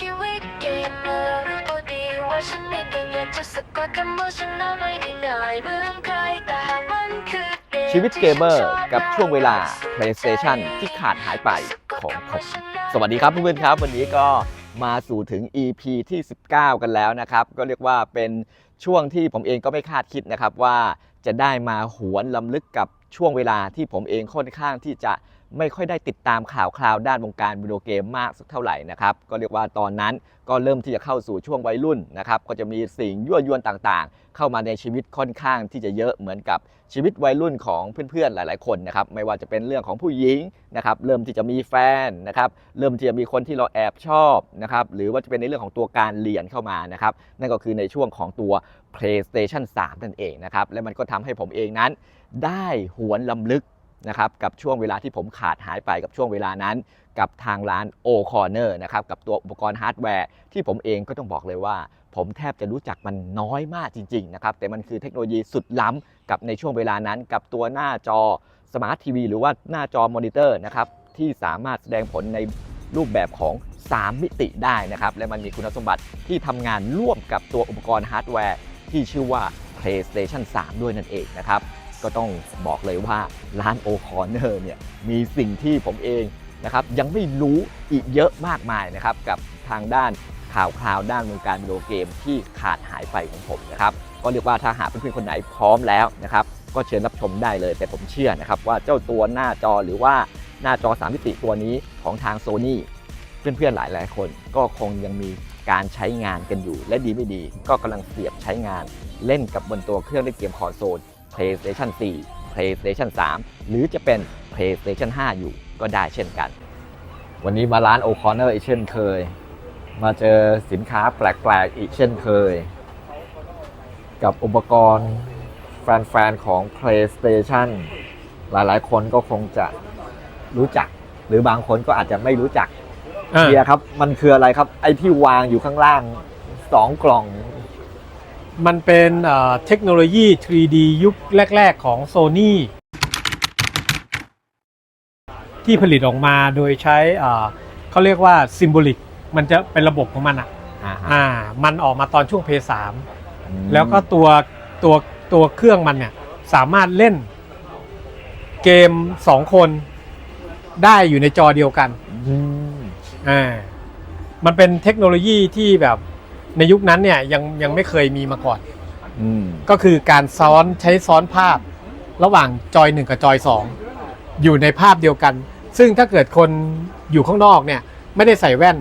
ชีวิตเกมเมอร์รู้ตัวดีว่าฉันไม่ได้อยากจะสะกดคำว่าฉันน่ะไม่ได้ง่ายเหมือนใครแต่หากมันคือเกมชีวิตเกมเมอร์กับช่วงเวลา PlayStation ที่ขาดหายไปของผมสวัสดีครับเพื่อนๆครับ วันนี้ก็มาสู่ถึง EP ที่ 19 กันแล้วนะครับ ก็เรียกว่าเป็นช่วงที่ผมเองก็ไม่คาดคิดนะครับว่าจะได้มาหวนลำลึกกับช่วงเวลาที่ผมเองค่อนข้างที่จะ ไม่ค่อยได้ติดตามข่าวคราวด้านวงการวิดีโอเกมมากสักเท่าไหร่นะครับก็เรียกว่าตอนนั้นก็เริ่มที่จะเข้าสู่ช่วงวัยรุ่นนะครับก็จะมีสิ่งยั่วยวนต่างๆ เข้ามาในชีวิตค่อนข้างที่จะเยอะเหมือนกับชีวิตวัยรุ่นของเพื่อนๆหลาย ๆคนนะครับไม่ว่าจะเป็นเรื่องของผู้หญิงนะครับเริ่มที่จะมีแฟนนะครับเริ่มที่จะมีคนที่เราแอบชอบนะครับหรือว่าจะเป็นในเรื่องของตัวการเรียนเข้ามานะครับนั่นก็คือในช่วงของตัว PlayStation 3 นั่นเองนะครับและมันก็ทำให้ผมเองนั้น ได้หวนลำลึก นะครับกับช่วงเวลาที่ผมขาดหายไปกับช่วงเวลานั้น กับทางร้าน O Corner นะครับกับตัวอุปกรณ์ฮาร์ดแวร์ที่ผมเองก็ต้องบอกเลยว่า ผมแทบจะรู้จักมันน้อยมากจริงๆนะครับแต่มันคือเทคโนโลยีสุดล้ำกับในช่วงเวลานั้น กับตัวหน้าจอสมาร์ททีวีหรือว่าหน้าจอมอนิเตอร์นะครับที่สามารถแสดงผลในรูปแบบของ 3 มิติได้นะครับ และมันมีคุณสมบัติที่ทำงานร่วมกับตัวอุปกรณ์ฮาร์ดแวร์ที่ชื่อว่า PlayStation 3 ด้วยนั่นเองนะครับ ก็ต้องบอกเลยว่าร้าน O Corner เนี่ยมีสิ่งที่ผมเองนะครับยังไม่รู้อีกเยอะมากมายนะครับกับทางด้านข่าวคราวด้านวงการวิดีโอเกมที่ขาดหายไปของผมนะครับก็เรียกว่าถ้าหาเพื่อนๆคนไหนพร้อมแล้วนะครับก็เชิญรับชมได้เลย แต่ผมเชื่อนะครับว่าเจ้าตัวหน้าจอหรือว่าหน้าจอสามมิติตัวนี้ของทางโซ n y เพื่อนๆหลายๆคนก็คงยังมีการใช้งานกันอยู่ และดีไม่ดี ก็กำลังเสียบใช้งานเล่นกับบนตัวเครื่องเล่นเกมคอนโซล PlayStation 4 PlayStation 3 หรือจะเป็น PlayStation 5 อยู่ก็ได้เช่นกัน วันนี้มาร้าน O'Connor อีกเช่นเคย มาเจอสินค้าแปลกๆอีกเช่นเคย กับอุปกรณ์แฟนๆของ PlayStation หลายๆ คนก็คงจะรู้จัก หรือบางคนก็อาจจะไม่รู้จักอ่าเฮียครับ มันคืออะไรครับ ไอ้ที่วางอยู่ข้างล่างสองกล่อง มันเป็นเอ่อเทคโนโลยี 3D ยุคแรก ๆ ของ Sony ที่ผลิตออกมาโดยใช้เอ่อเขาเรียกว่า Symbolic มันจะเป็นระบบของมันอะอ่าฮะอ่ามันออกมาตอนช่วงเพย์สามอืมแล้วก็ตัวตัวตัวเครื่องมันเนี่ยสามารถเล่นเกม2คนได้อยู่ในจอเดียวกันอืมอ่ามันเป็นเทคโนโลยีที่แบบ ในยุคนั้นเนี่ยยังยังไม่เคยมีมาก่อน อืมก็คือการซ้อนใช้ซ้อนภาพระหว่างจอย1กับจอย2อยู่ในภาพเดียวกัน ซึ่งถ้าเกิดคนอยู่ข้างนอกเนี่ยไม่ได้ใส่แว่น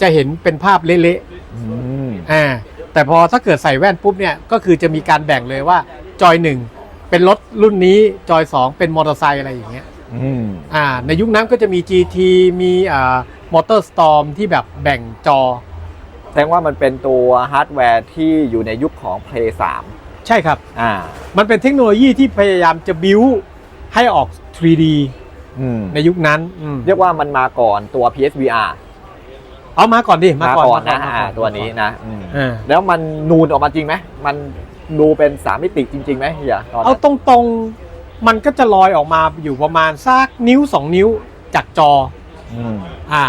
จะเห็นเป็นภาพเละอืมๆอ่าแต่พอถ้าเกิดใส่แว่นปุ๊บเนี่ยก็คือจะมีการแบ่งเลยว่าจอย1เป็นรถรุ่นนี้จอย2เป็นมอเตอร์ไซค์อะไรอย่างเงี้ย อืมอ่าในยุคนั้นก็จะมี GT มีอ่ามอเตอร์สตอร์มที่แบบแบ่งจอ แสดงว่ามันเป็นตัวฮาร์ดแวร์ที่อยู่ในยุคของ Play 3ใช่ครับ อ่า มันเป็นเทคโนโลยีที่พยายามจะบิวให้ออก 3D อืมในยุคนั้นอืมเรียกว่ามันมาก่อนตัว PSVR เอามาก่อนดิมาก่อนก่อนนะมาก่ออ่าตัวนี้นะอืมอ่าแล้วมันนูนออกมาจริงไหมมันดูเป็นสามมิติจริงๆไหมเฮียตอนเอานั้นตรงๆ มันก็จะลอยออกมาอยู่ประมาณสักนิ้ว 2 นิ้วจากจอ อืม อ่า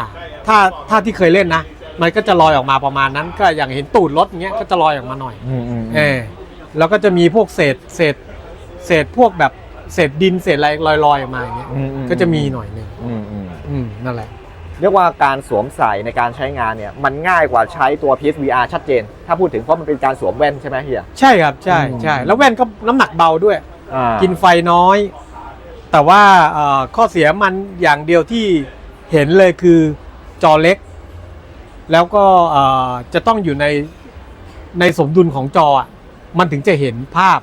ถ้าถ้าที่เคยเล่นนะ มันก็จะลอยออกมาประมาณนั้น ก็อย่างเห็นตูดรถอย่างเงี้ยก็จะลอยออกมาหน่อยอืมอืมเออแล้วก็จะมีพวกเศษเศษเศษพวกแบบเศษดินเศษอะไรลอยๆออกมาอย่างเงี้ยอืมอืก็จะมีหน่อยหนึ่งอืมอืมอืมนั่นแหละ เรียกว่าการสวมใส่ในการใช้งานเนี่ยมันง่ายกว่าใช้ตัว PSVR ชัดเจน ถ้าพูดถึงเพราะมันเป็นการสวมแว่นใช่ไหมเฮีย ใช่ครับใช่อืม ใช่แล้วแว่นก็น้ำหนักเบาด้วย อ่ากินไฟน้อย แต่ว่าเอ่อข้อเสียมันอย่างเดียวที่เห็นเลยคือจอเล็ก แล้วก็เอ่อจะต้องอยู่ในในสมดุลของจออะมันถึงจะเห็นภาพ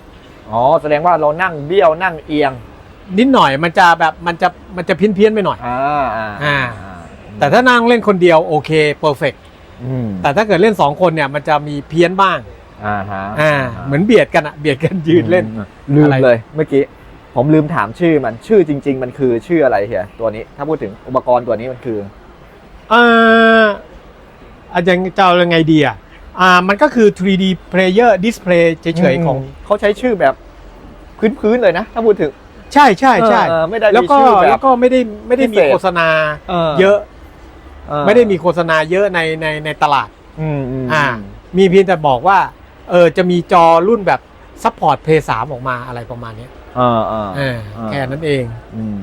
อ๋อ แสดงว่าเรานั่งเบี้ยวนั่งเอียง นิดหน่อยมันจะแบบมันจะมันจะเพี้ยนเพี้ยนๆไปหน่อยอ่าอ่าอ่าแต่ถ้านั่งเล่นคนเดียวโอเคเพอร์เฟกอืมแต่ถ้าเกิดเล่นสองคนเนี่ยมันจะมีเพี้ยนบ้าง อ่าฮะ อ่า เหมือนเบียดกันอะเบียดกันยืนเล่นอืมลืมอะไรเลยเมื่อกี้ผมลืมถามชื่อมันชื่อจริง ๆ มันคือชื่ออะไรเฮียตัวนี้ถ้าพูดถึงอุปกรณ์ตัวนี้มันคืออ่า อาจารย์จะเอายังไงดีอะอ่ามันก็คือ 3D player display เฉยๆของ เขาใช้ชื่อแบบพื้นๆเลยนะ ถ้าพูดถึง ใช่ใช่ใช่เออไม่ได้แล้วมีก็ชื่อแบแล้บวก็ไม่ได้ไม่ได้มีพิเศษ โฆษณาเออเยอะเออไม่ได้มีโฆษณาเยอะในในในตลาด อืมอืมอ่า มีเพียงแต่บอกว่า เออจะมีจอรุ่นแบบซัพพอร์ตเพย์สามออกมาอะไรประมาณเนี้ยเออเออเออแค่นั้นเอง อืม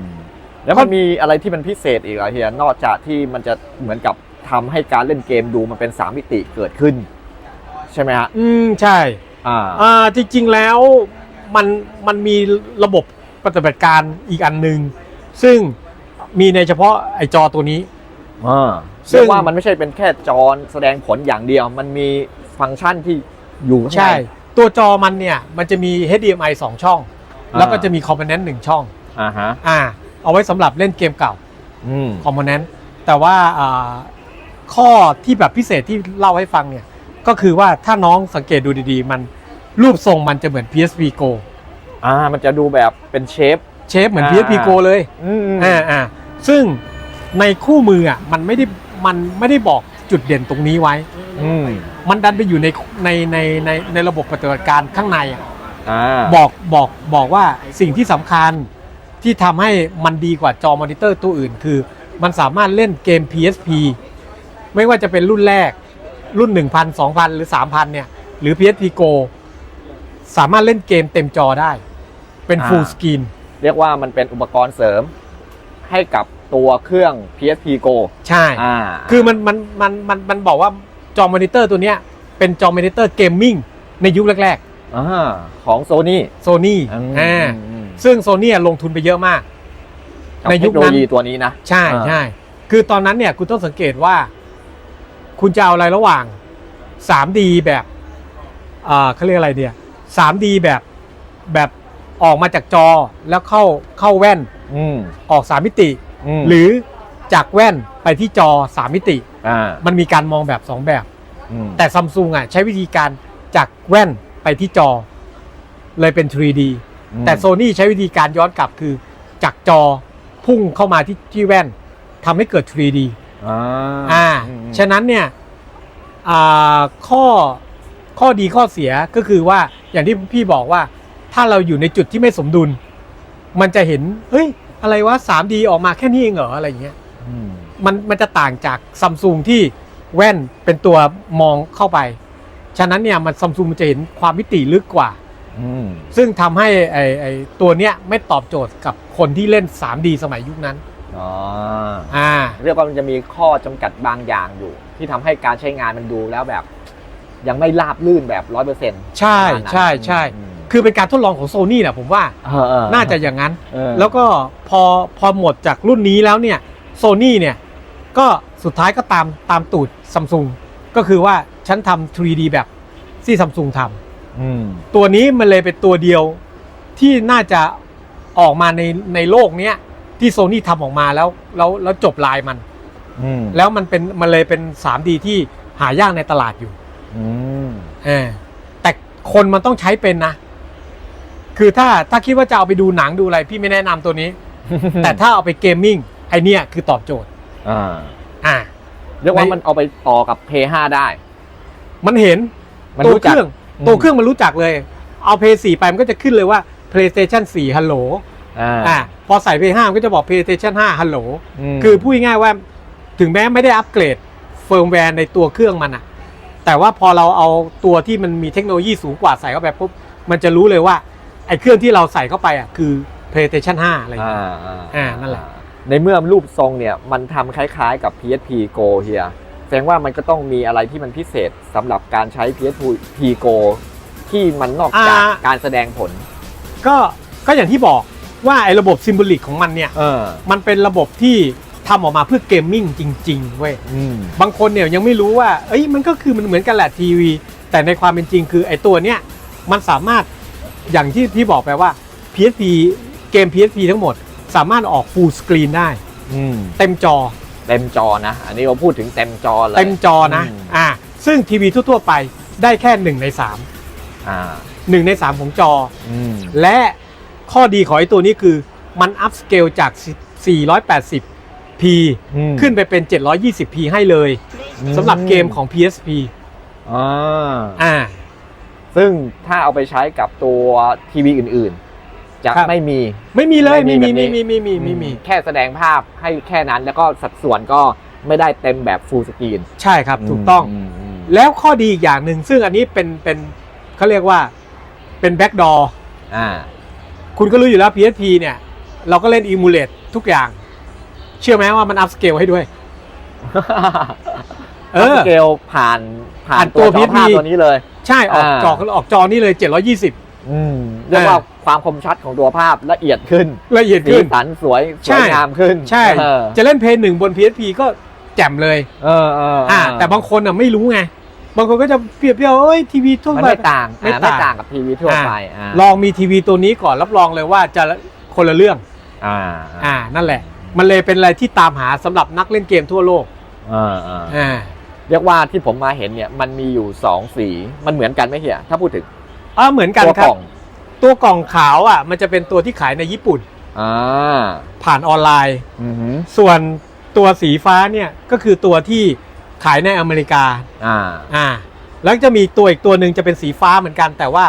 แล้วมันมีอะไรที่มันพิเศษอีกเหรอเฮียนอกจากที่มันจะเหมือนกับ ทำให้การเล่นเกมดูมันเป็นสามมิติเกิดขึ้น ใช่ไหมฮะอืมใช่ อ่าอ่าจริงๆแล้วมันมันมีระบบปฏิบัติการอีกอันหนึ่งซึ่งมีในเฉพาะไอจอตัวนี้อ่าซึ่ซึ่งงว่ามันไม่ใช่เป็นแค่จอแสดงผลอย่างเดียว มันมีฟังก์ชันที่อยู่ข้างในใช่ ตัวจอมันเนี่ยมันจะมี HDMI 2 ช่องอ่าแล้วก็จะมีคอมโพเนนต์หนึ่งช่องอ่าฮะอ่า เอาไว้สำหรับเล่นเกมเก่าอืมคอมโพเนนต์แต่ว่าอ่า ข้อที่แบบพิเศษที่เล่าให้ฟังเนี่ย ก็คือว่าถ้าน้องสังเกตดูดีๆ มันรูปทรงมันจะเหมือน PSP Go อ่ามันจะดูแบบเป็นเชฟ เชฟเหมือน อ่า PSP Go เลยอืมอ่าอ่าซึ่งในคู่มืออะมันไม่ได้มันไม่ได้บอกจุดเด่นตรงนี้ไว้ อืมมันดันไปอยู่ในในในในในระบบปฏิบัติการข้างในอะ อ่าบอกบอกบอกว่าสิ่งที่สำคัญที่ทำให้มันดีกว่าจอมอนิเตอร์ตัวอื่น คือ มันสามารถเล่นเกม PSP ไม่ว่าจะเป็นรุ่นแรกรุ่น 1,000 2,000 หรือ 3,000 เนี่ย หรือ PSP Go สามารถเล่นเกมเต็มจอได้ เป็นอ่า full screen เรียกว่ามันเป็นอุปกรณ์เสริม ให้กับตัวเครื่อง PSP Go ใช่ อ่า คือมันมันมันมันมันบอกว่าจอมอนิเตอร์ตัวเนี้ยเป็นจอมอนิเตอร์เกมมิ่งในยุคแรกอ่าของโซนี่ๆโซนี่อ่าซึ่งโซนี่ลงทุนไปเยอะมาก ในในยุยุคคนั้นโนโลยีตัวนี้นะ ใช่อ่า ใช่ คือตอนนั้นเนี่ยคุณต้องสังเกตว่า คุณจะเอาอะไรระหว่าง 3D แบบอ่าเขาเรียกอะไรเนี่ย 3D แบบแบบออกมาจากจอแล้วเข้าเข้าแว่นอืมออกสามมิติมหรือจากแว่นไปที่จอสามมิติอ่ามันมีการมองแบบสองแบบอืมแต่ซัมซุงอะใช้วิธีการจากแว่นไปที่จอ เลยเป็น 3D แต่โซนี่ใช้วิธีการย้อนกลับคือจากจอพุ่งเข้ามาที่ที่แว่นทำให้เกิด 3D อ่าอ่าอืมฉะนั้นเนี่ยอ่าข้อข้อดีข้อเสียก็คือว่าอย่างที่พี่บอกว่าถ้าเราอยู่ในจุดที่ไม่สมดุล มันจะเห็นเฮ้ยอะไรวะ 3D ออกมาแค่นี้เองเหรออะไรเงี้ยอืมมันมันจะต่างจากซัมซุงที่แว่นเป็นตัวมองเข้าไป ฉะนั้นเนี่ยมันซัมซุงมันจะเห็นความมิติลึกกว่าอืมซึ่งทำให้ไอไอตัวเนี้ยไม่ตอบโจทย์กับคนที่เล่น 3D สมัยยุคนั้น อ๋ออ่า เรียกว่ามันจะมีข้อจำกัดบางอย่างอยู่ ที่ทำให้การใช้งานมันดูแล้วแบบ ยังไม่ราบลื่นแบบร้อยเปอร์เซ็นต์ใช่ใช่ใช่ คือเป็นการทดลองของโซนี่แหละผมว่า น่าจะอย่างนั้น แล้วก็พอพอหมดจากรุ่นนี้แล้วเนี่ยโซนี่เนี่ย ก็สุดท้ายก็ตามตามตูดซัมซุงก็คือว่าฉันทำ 3D แบบที่ซัมซุงทำอืมตัวนี้มันเลยเป็นตัวเดียวที่น่าจะออกมาในในโลกเนี้ย ที่โซนี่ทำออกมาแล้วแล้วแล้วจบลายมัน อืมแล้วมันเป็นมันเลยเป็น 3D ที่หายากในตลาดอยู่อืมเออแต่คนมันต้องใช้เป็นนะ คือถ้าถ้าคิดว่าจะเอาไปดูหนังดูอะไร พี่ไม่แนะนำตัวนี้ แต่ถ้าเอาไปเกมมิ่งไอเนี้ยคือตอบโจทย์ อ่าอ่า เรียกว่ามันเอาไปต่อกับ p 5ได้ มันเห็น มันตัวรู้เคจัก รื่องอืมตัวเครื่องมันรู้จักเลย เอา p 4ไปมันก็จะขึ้นเลยว่า PlayStation 4ฮัลโหล อ่าอ่าพอใส่ p 5มันก็จะบอก PlayStation 5 ฮัลโหลมคือพูดง่ายๆว่าถึงแม้ไม่ได้อัปเกรดเฟิร์มแวร์ในตัวเครื่องมันอะแต่ว่าพอเราเอาตัวที่มันมีเทคโนโลยีสูงกว่าใส่เข้าไปปุ๊บมันจะรู้เลยว่า ไอ้เครื่องที่เราใส่เข้าไปอะคือ PlayStation 5 อะไรอย่างอ่าเงี้ยอ่าอ่านั่นแหละ ในเมื่อรูปทรงเนี่ยมันทำคล้ายๆกับ PSP Go เฮียแสดงว่ามันก็ต้องมีอะไรที่มันพิเศษสำหรับการใช้ PSP Go ที่มันนอกจากการแสดงผล ก็ก็อย่างที่บอก ว่าไอ้ระบบซิมโบลิกของมันเนี่ย เออ มันเป็นระบบที่ทำออกมาเพื่อเกมมิ่งจริง ๆ เว้ย อืม บางคนเนี่ยยังไม่รู้ว่า เอ้ย มันก็คือมันเหมือนกันแหละทีวี แต่ในความเป็นจริงคือไอ้ตัวเนี้ย มันสามารถ อย่างที่พี่บอกไปว่า PSP เกม PSP ทั้งหมด สามารถออก full screen ได้ อืม เต็มจอ เต็มจอนะ อันนี้เราพูดถึงเต็มจอเลย เต็มจอนะ อืม อ่า ซึ่งทีวีทั่วๆไปได้แค่ 1 ในอ่า3 1ใน 3 ของจอ อืม และ ข้อดีของไอ้ตัวนี้คือมัน up scale จาก 480p อืมขึ้นไปเป็น 720p ให้เลยอืมสำหรับเกมของ PSP อ่าอ่า ซึ่งถ้าเอาไปใช้กับตัวทีวีอื่นๆ จะครับ ไม่มีไม่มีเลยไม่ไม่มีมีแบบนี้ไม่มีไม่มีไม่มีแค่แสดงภาพให้แค่นั้นแล้วก็สัดส่วนก็ไม่ได้เต็มแบบฟูลสกรีนใช่ครับถูกต้อง มมแล้วข้อดีอีกอย่างหนึ่งซึ่งอันนี้เป็นเป็นเขาเรียกว่าเป็นแบ็กดอ อ่า คุณก็รู้อยู่แล้ว PSP เนี่ย เราก็เล่น emulate ทุกอย่าง เชื่อไหมว่ามันอัพสเกลให้ด้วย เออสเกลผ่านผ่าผ่านนตัวจอภาพ PSP ตัวนี้เลย ใช่ออกอ่าจอออกจอนี่เลย 720อืมเรียกว่าความคมชัดของตัวภาพละเอียดขึ้น ละเอียดสีขึ้นสันสวยสใช่วยงามขึ้น ใช่เออจะเล่นเพย์หนึ่งบน PSP ก็แจ่มเลยเออเอออ่า แต่บางคนอะไม่รู้ไง บางคนก็จะเปรียบเทียบเอ้ยทีวีทั่วมันไป ไม่ต่างไม่อ่าต่างไม่ต่างกับทีวีทั่วไปอ่าลองมีทีวีตัวนี้ก่อนรับรองเลยว่าจะคนละเรื่อง อ่าอ่านั่นแหละ มันเลยเป็นอะไรที่ตามหาสำหรับนักเล่นเกมทั่วโลกอ่าอ่าอ่าเรียกว่าที่ผมมาเห็นเนี่ยมันมีอยู่สองสีมันเหมือนกันไหมเฮียถ้าพูดถึงอ่าเหมือนกันตัวครักบ ล่องตัวกล่องขาวอะมันจะเป็นตัวที่ขายในญี่ปุ่น อ่าผ่านออนไลน์ อือหือส่วนตัวสีฟ้าเนี่ยก็คือตัวที่ ขายในอเมริกาอ่าอ่าแล้วจะมีตัวอีกตัวหนึ่งจะเป็นสีฟ้าเหมือนกัน แต่ว่า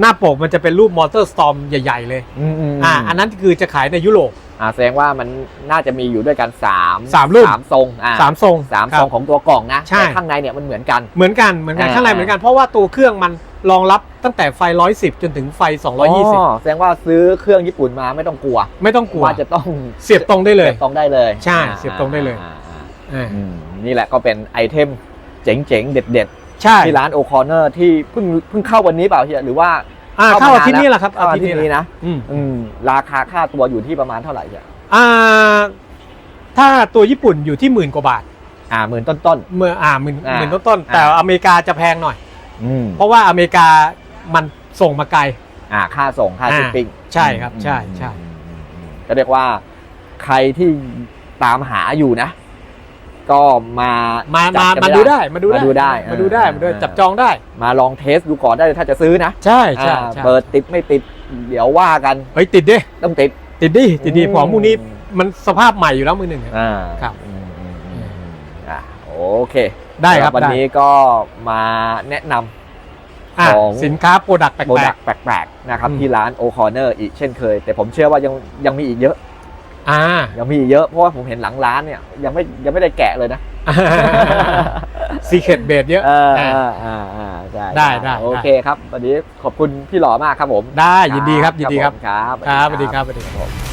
หน้าปกมันจะเป็นรูปมอเตอร์สตอมใหญ่ ๆ เลยอืมอืมอ่าอันนั้นคือจะขายในยุโรปอ่าแสดงว่ามันน่าจะมีอยู่ด้วยกันสามสามรุ่นสามทรงอ่าสามทรงสามครัทบรงของตัวกล่องนะใช่แต่ข้างในเนี่ยมันเหมือนกันเหมือนกันเหมือนกันอ่าข้างในเหมือนกันเพราะว่าตัวเครื่องมันรองรับตั้งแต่ไฟ 110 จนถึงไฟ 220 แสดงว่าซื้อเครื่องญี่ปุ่นมาไม่ต้องกลัว ไม่ต้องกลัวว่าจะต้องเสียบตรงได้เลยสีบตรงได้เลยใช่อ่าเสียบตรงได้เลยอ่าอ่าอ่าอืม นี่แหละก็เป็นไอเทมเจ๋งๆ เด็ดใช่ๆที่ร้านโอคอนเนอร์ที่เพิ่งเพิ่งเข้าวันนี้เปล่าเฮียหรือว่าอ่าเข้าเข้ามาอาทิตย์นานนี้แหละครับเข้าอาทิตย์แหนี้ละนะอืมอืมราคาค่าตัวอยู่ที่ประมาณเท่าไหร่เฮียอ่า ถ้าตัวญี่ปุ่นอยู่ที่หมื่นกว่าบาท อ่าหมื่นต้นเมื่ออ่าหมื่นอ่าหมื่นต้นๆอ่าแต่อเมริกาจะแพงหน่อยๆอืมเพราะว่าอเมริกามันส่งมาไกลอ่าค่าส่งค่าอ่าชิปปิ้งใช่ครับใช่ใช่อืมอืมอืมก็เรียกว่าใครที่ตามหาอยู่นะ ก็มามาจัมากันมาไดูได้มาดูได้มาดูได้มาดูได้อ่ามาดูได้อ่าจับจองได้ มาลองเทสดูก่อนได้เลยถ้าจะซื้อนะใช่ใช่อ่าใช่เปิดติดไม่ติดเดี๋ยวว่ากันเฮ้ยติดดิต้องติดติดดิติดดิอืมของพวกนี้มันสภาพใหม่อยู่แล้วมือหนึ่งอะ อ่าครับอืมอืมอืมอืมอะโอเคได้ครับสำหวันได้ นี้ก็มาแนะนอะของ สินค้าโปรดักต์แปำโปรลดักกต์แปลกๆนะครับอืมที่ร้านโอคอนเนอร์อีกเช่นเคย แต่ผมเชื่อว่ายังยังมีอีกเยอะๆ อ่ายังมีอีกเยอะเพราะว่าผมเห็นหลังร้านเนี่ยยังไม่ยังไม่ได้แกะเลยนะซีเคดเบดเยอะเอออ่าอ่าอ่าอ่าได้ได้ได้โอเคครับวันนี้ขอบคุณพี่หล่อมากครับผม ได้ยินดีครับยินดีครับผมครับ ครับสวัสดีครับสวัสดีครับผม